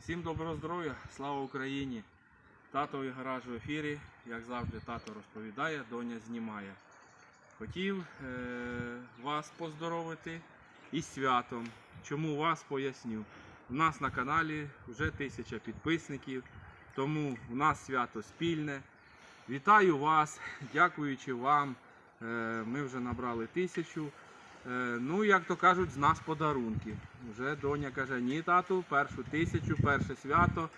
Всім доброго здоров'я, слава Україні! Тато і гараж в ефірі. Як завжди, тато розповідає, доня знімає. Хотів е- вас поздоровити із святом. Чому вас поясню. У нас на каналі вже тисяча підписників, тому у нас свято спільне. Вітаю вас, дякуючи вам. е, Ми вже набрали тисячу. Е, Ну, як то кажуть, з нас подарунки. Вже доня каже, ні, тату, першу тисячу, перше свято.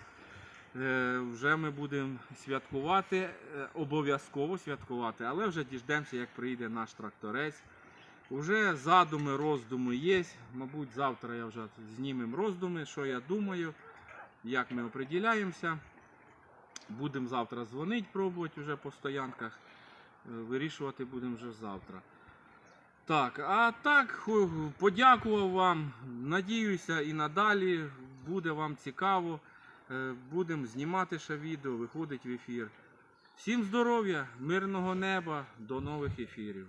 Е, Вже ми будемо святкувати, е, обов'язково святкувати, але вже діждемося, як прийде наш тракторець. Уже задуми, роздуми є. Мабуть, завтра я вже знімемо роздуми, що я думаю, як ми оприділяємося. Будемо завтра дзвонити, пробувати вже по стоянках. Вирішувати будемо вже завтра. Так, а так, подякував вам. Надіюся, і надалі буде вам цікаво. Е, Будемо знімати ще відео, виходить в ефір. Всім здоров'я, мирного неба, до нових ефірів.